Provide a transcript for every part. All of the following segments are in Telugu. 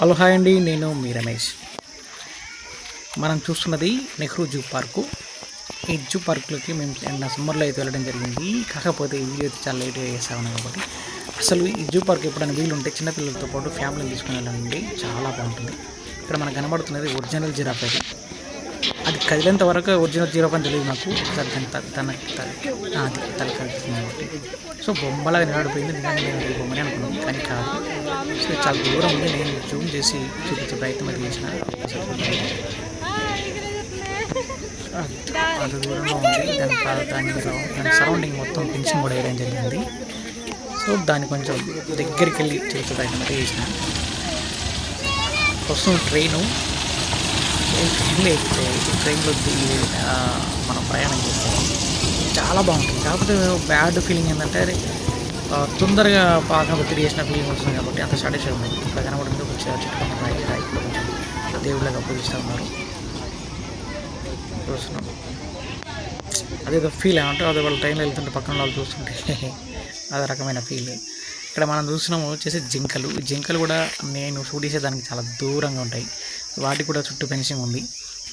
హలో హాయ్ అండి నేను మీ రమేష్. మనం చూస్తున్నది నెహ్రూ జూ పార్కు. ఈ జూ పార్కులోకి మేము నిన్న సమ్మర్లో అయితే వెళ్ళడం జరిగింది. కాకపోతే ఈ వీడియో అయితే చాలా లేట్గా చేసాము కాబట్టి. అసలు ఈ జూ పార్క్ ఎప్పుడైనా వీలుంటే చిన్నపిల్లలతో పాటు ఫ్యామిలీని తీసుకుని వెళ్ళండి. చాలా బాగుంటుంది. ఇక్కడ మనకు కనబడుతున్నది ఒరిజినల్ జిరాఫ్ అది కదిలేంత వరకు ఒరిజినల్ జీరో అని తెలియదు నాకు దాని త- తన త- ఆ, అది తల కలుగుతుంది కాబట్టి. సో బొమ్మలాగా నిలబడిపోయింది. నిజంగా నేను అనుకున్నాను. కానీ కాదు. సో చాలా దూరం ఉంది. నేను జూమ్ చేసి చూపించే ప్రయత్నం అది చేసిన. అంత దూరంలో ఉంది. దాని దాని దాని సరౌండింగ్ మొత్తం పెన్షన్ కూడా వేయడం జరిగింది సో దాన్ని కొంచెం దగ్గరికి వెళ్ళి చూపించే ప్రయత్నం అయితే చేసిన. ప్రస్తుతం ట్రైను. ట్రైన్లో ఎక్కితే ట్రైన్లో దిగి మనం ప్రయాణం చేస్తాం. చాలా బాగుంటుంది. కాకపోతే బ్యాడ్ ఫీలింగ్ ఏంటంటే అది తొందరగా బాగా ఒత్తిడి చేసిన ఫీలింగ్ వస్తుంది కాబట్టి అంత సాటిస్ఫై ఉంది ఇక్కడ కనబడింది కొంచెం చుట్టుపక్కల చెట్టు పక్కన రాయి కొంచెం దేవుళ్ళగా పూజిస్తూ ఉన్నారు. చూస్తున్నాం. అదేదో ఫీల్ ఏమంటే అదే వాళ్ళు ట్రైన్లో వెళ్తుంటే పక్కన వాళ్ళు చూస్తుంటే అదే రకమైన ఫీల్. ఇక్కడ మనం చూస్తున్నాము వచ్చేసి జింకలు. జింకలు కూడా నేను షూట్ చేసేదానికి చాలా దూరంగా ఉంటాయి. వాటికి కూడా చుట్టూ ఫెన్సింగ్ ఉంది.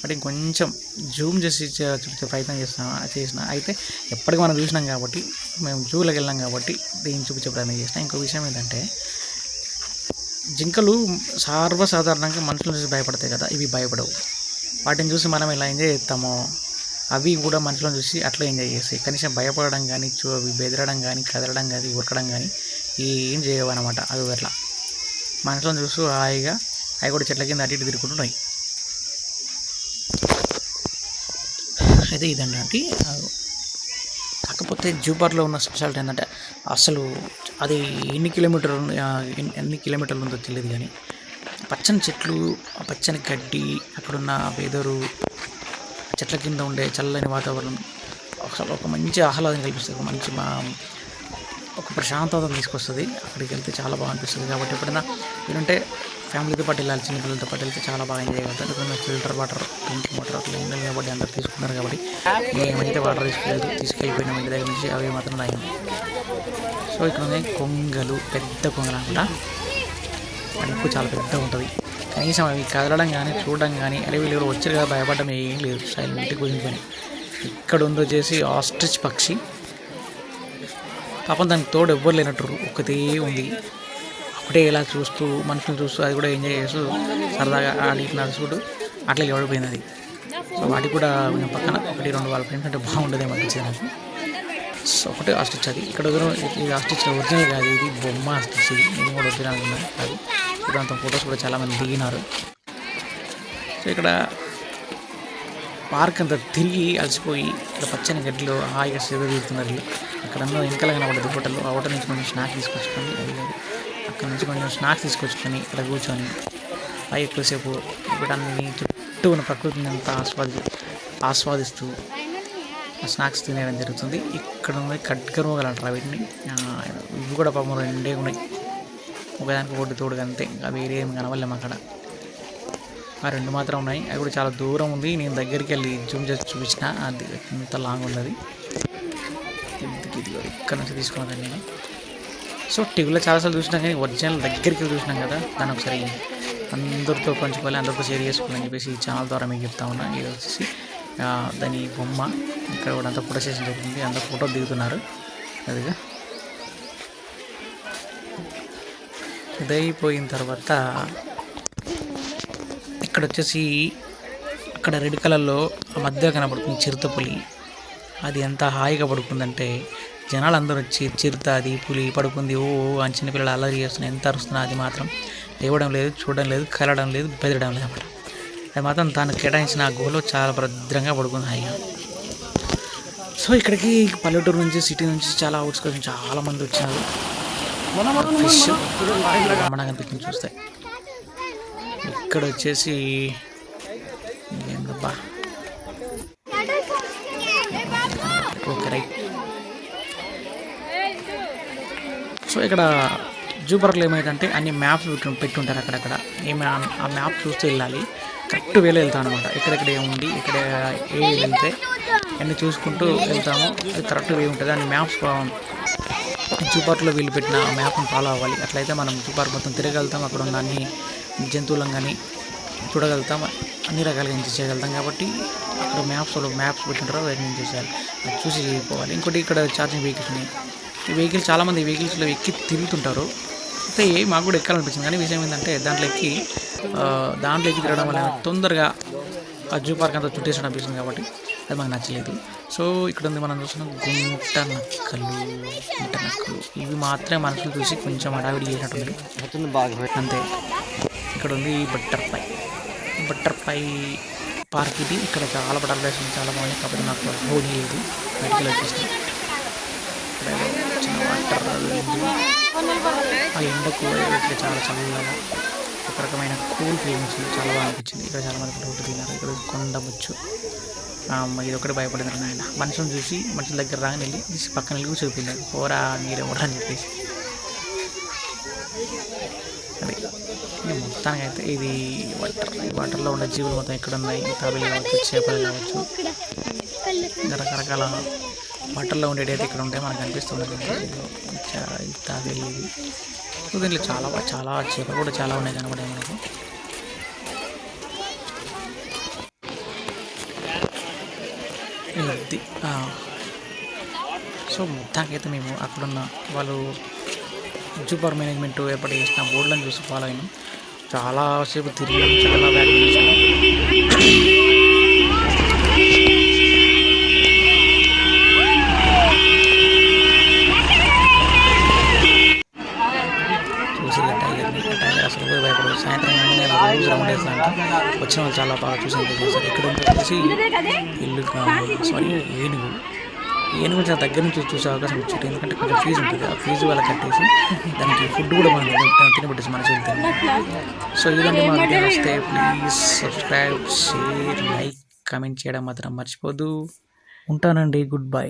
బట్ ఇంకొంచెం జూమ్ చేసి చూపించే ప్రయత్నం చేస్తాం చేసిన అయితే ఎప్పటికీ మనం చూసినాం కాబట్టి మేము జూలోకి వెళ్ళాం కాబట్టి దీన్ని చూపించే ప్రయత్నం చేసిన. ఇంకో విషయం ఏంటంటే జింకలు సర్వసాధారణంగా మనుషుల చూసి భయపడతాయి కదా ఇవి భయపడవు. వాటిని చూసి మనం ఎలా ఎంజాయ్ చేస్తామో అవి కూడా మనుషులను చూసి అట్లా ఎంజాయ్ చేస్తాయి. కనీసం భయపడడం కానీ చూ అవి బెదరడం కానీ కదలడం కానీ ఉరకడం కానీ ఏం చేయవు అనమాట అది అట్లా. మనుషులను చూస్తూ హాయిగా అవి కూడా చెట్ల కింద అటు ఇటు తిరుగుతుంటున్నాయి అయితే ఇదండి అంటే కాకపోతే జూపార్లో ఉన్న స్పెషాలిటీ ఏంటంటే అసలు అది ఎన్ని కిలోమీటర్లు ఎన్ని కిలోమీటర్లు ఉందో తెలియదు కానీ పచ్చని చెట్లు ఆ పచ్చని గడ్డి అక్కడున్న వెదరు చెట్ల కింద ఉండే చల్లని వాతావరణం అసలు ఒక మంచి ఆహ్లాదం కల్పిస్తుంది ఒక మంచి మా ఒక ప్రశాంతత తీసుకొస్తుంది అక్కడికి వెళ్తే చాలా బాగా అనిపిస్తుంది. కాబట్టి ఎప్పుడైనా ఏంటంటే ఫ్యామిలీతో పాటు వెళ్ళాలి చిన్నపిల్లలతో పాటు వెళ్తే చాలా బాగా ఎంజాయ్ అవుతారు. ఫిల్టర్ వాటర్ డ్రింకింగ్ వాటర్ అట్లా ఉండాలి కాబట్టి అందరు తీసుకున్నారు కాబట్టి మేమైతే వాటర్ తీసుకెళ్ళి తీసుకెళ్ళిపోయినాం ఇంటి దగ్గర నుంచి అవి మాత్రం తాగాం సో ఇక్కడ ఉన్నాయి కొంగలు పెద్ద కొంగలు అనమాట అది చాలా పెద్దగా ఉంటుంది. కనీసం అవి కదలడం కానీ చూడడం కానీ అరే వీళ్ళు వచ్చారు కదా భయపడడం ఏం లేదు. సైలెంట్గా కూర్చుని ఇక్కడ ఉంది వచ్చేసి ఆస్ట్రిచ్ పక్షి. పాపం దానికి తోడు ఎవ్వరు లేనట్టు ఒకటే ఉంది. ఒకటే ఇలా చూస్తూ మనుషులు చూస్తూ అది కూడా ఎంజాయ్ చేస్తూ సరదాగా ఆడికి నడుచుకుంటూ అట్లా ఎవడిపోయింది అది సో వాటికి కూడా కొంచెం పక్కన ఒకటి రెండు వాళ్ళ ఫ్రెండ్స్ అంటే బాగుంటుంది అనిపించింది నాకు. సో ఒకటే ఆస్టిచ్ అది. ఇక్కడ దూరం ఇది ఆస్టిచ్ ఒరిజినల్ కాదు ఇది బొమ్మ ఆస్టిచ్ ఇది. నేను కూడా ఒరిజినల్ అనుకున్నాను అది అంత ఫొటోస్ కూడా చాలామంది దిగినారు. సో ఇక్కడ పార్క్ అంతా తిరిగి అలసిపోయి ఇక్కడ పచ్చని గడ్డిలో హాయిగా సేద తీరుతున్నారు అక్కడ అన్న వెనకాల కనబడదు హోటల్ ఆ హోటల్ నుంచి మనం స్నాక్ తీసుకొచ్చుకొని అది అక్కడ నుంచి కొంచెం స్నాక్స్ తీసుకొచ్చుకొని ఇక్కడ కూర్చొని అవి ఎక్కువసేపు ఇక్కడ అన్ని చుట్టూ ఉన్న ప్రకృతిని అంతా ఆస్వాది ఆస్వాదిస్తూ ఆ స్నాక్స్ తినేయడం జరుగుతుంది. ఇక్కడ ఉన్నాయి ఖడ్గరోగాలు అంటారు వీటిని. ఇవి కూడా పాపం రెండే ఉన్నాయి. ఒకదానికి ఒకటి తోడు అంతే. ఇంకా వేరే ఏమి కనవలేము అక్కడ. ఆ రెండు మాత్రం ఉన్నాయి. అవి కూడా చాలా దూరం ఉంది. నేను దగ్గరికి వెళ్ళి జూమ్ చేసి చూపించిన అది ఎంత లాంగ్ ఉన్నది ఇక్కడ నుంచి తీసుకున్నదాన్ని నేను. సో టీవీలో చాలాసార్లు చూసినా కానీ ఒరిజినల్ దగ్గరికి వెళ్ళి చూసినాం కదా దాన్ని ఒకసారి అందరితో పంచుకోవాలి అందరితో షేర్ చేసుకోవాలని చెప్పేసి ఈ ఛానల్ ద్వారా మీకు చెప్తా ఉన్నా. ఇది వచ్చేసి దాని బొమ్మ. ఇక్కడ కూడా అంతా ఫోటో సెషన్ జరుగుతుంది. అంత ఫోటో దిగుతున్నారు. అదిగా. ఇదైపోయిన తర్వాత ఇక్కడ వచ్చేసి అక్కడ రెడ్ కలర్లో మధ్య కనబడుతుంది చిరుతపులి. అది ఎంత హాయిగా పడుకుందంటే జనాలు అందరూ వచ్చి చిరుత అది పులి పడుకుంది ఓ అని చిన్నపిల్లలు అల్లరి చేస్తున్నాయి. ఎంత అరుస్తున్నా అది మాత్రం లేవడం లేదు చూడడం లేదు కలడం లేదు బెదరడం లేదు అన్నమాట. అది మాత్రం తాను కేటాయించిన ఆ గుహలో చాలా భద్రంగా పడుకుంది హాయిగా సో ఇక్కడికి పల్లెటూరు నుంచి సిటీ నుంచి చాలా అవుట్స్కట్స్ నుంచి చాలా మంది వచ్చారు ఫిష్ రమణగా అనిపించింది చూస్తే. ఇక్కడ వచ్చేసి ఏందబ్బా? Okay right. సో ఇక్కడ జూ పార్క్లో ఏమైందంటే అన్ని మ్యాప్స్ పెట్టుంటారు అక్కడక్కడ. ఏమైనా ఆ మ్యాప్ చూస్తూ వెళ్ళాలి. కరెక్ట్ వేలో వెళ్తాను అనమాట ఎక్కడెక్కడ ఏముంది ఇక్కడ ఏ వెళ్తే అన్నీ చూసుకుంటూ వెళ్తాము. అది కరెక్ట్ వే ఉంటుంది. అన్ని మ్యాప్స్ జూ పార్క్లో వీళ్ళు పెట్టిన మ్యాప్ని ఫాలో అవ్వాలి. అట్లయితే మనం జూ పార్క్ మొత్తం తిరగలుగుతాం. అక్కడ ఉన్న అన్ని జంతువులను కానీ చూడగలుగుతాం. అన్ని రకాలుగా ఎంజాయ్ చేయగలుగుతాం. కాబట్టి అక్కడ మ్యాప్స్లో మ్యాప్స్ పెట్టింటారో వాటిని ఎంజాయ్ చేయాలి? అది చూసి చేయకపోవాలి ఇంకోటి ఇక్కడ ఛార్జింగ్ వెహికల్స్ ఉన్నాయి ఈ వెహికల్స్ చాలామంది ఈ వెహికల్స్లో ఎక్కి తిరుగుతుంటారు. అయితే మాకు కూడా ఎక్కాలనిపించింది. కానీ విషయం ఏంటంటే దాంట్లో ఎక్కి దాంట్లో ఎక్కి తిరగడం వల్ల తొందరగా ఆ జూ పార్క్ అంతా చుట్టేసి అనిపిస్తుంది కాబట్టి అది మాకు నచ్చలేదు. సో ఇక్కడ ఉంది మనం చూస్తున్నాం గుంట నక్కలు గుంట నక్కలు. ఇవి మాత్రమే మనుషులు చూసి కొంచెం హడావిడి చేసినట్టుంది. అంతే. ఇక్కడ ఉంది బట్టర్ఫ్లై బట్టర్ఫ్లై పార్క్ ఇది. ఇక్కడ చాలా బటర్ఫ్లైస్ చాలా బాగున్నాయి కాకపోతే నాకు హోలీ లేదు. బయటికి వచ్చేసింది ఆ ఎండకు ఇక్కడ చాలా చల్లగా ఒక రకమైన కూల్ ఫీలింగ్స్ చాలా బాగా అనిపించింది. ఇక్కడ చాలా మంది ఫోటో తిన్నారు ఇక్కడ కొండవచ్చు ఇది ఒకటి భయపడింది ఆయన మనుషులను చూసి మనుషుల దగ్గర రాగానే వెళ్ళి తీసి పక్కన వెళ్ళి చూపించారు. పోరా మీరెవరా అని చెప్పేసి. అదే ఇది మొత్తానికి అయితే ఇది వాటర్ ఈ వాటర్లో ఉండే జీవులు మొత్తం ఎక్కడ ఉన్నాయి తాబేలు కావచ్చు చేపలు కావచ్చు. రకరకాల బట్టల్లో ఉండేటైతే ఇక్కడ ఉంటాయి మనకు అనిపిస్తుంది తాబేలు ఇవి సో దీంట్లో చాలా చాలా చేపలు కూడా చాలా ఉన్నాయి కనబడే మనకు. ఇది సో మొత్తానికైతే మేము అక్కడున్న వాళ్ళు జూ మేనేజ్మెంట్ ఏర్పాటు చేసిన బోర్డులను చూసి ఫాలో అయినాం. చాలాసేపు తిరిగాం. చాలా బ్యాగ్ చేసాం చూసి ఆ టైగర్ని అసలు పోయి భయపడదు సాయంత్రం కానీ నేను రోజు రౌండ్ వేస్తానంట వచ్చిన వాళ్ళు చాలా బాగా చూసి చేశారు ఇక్కడ ఉంటే వచ్చేసి ఇల్లు సారీ ఏనుగు. ఏనుగు చాలా దగ్గర నుంచి చూసే అవకాశం వచ్చింది ఎందుకంటే కొంచెం ఫీజు ఉంటుంది. ఆ ఫీజు వాళ్ళకి కట్టేసి దానికి ఫుడ్ కూడా మనం తినబెట్టేసి మన చేతి సో ఇదండి మా వీడియో వస్తే please subscribe share like comment చేయడం మాత్రం మర్చిపోదు. ఉంటానండి. Good bye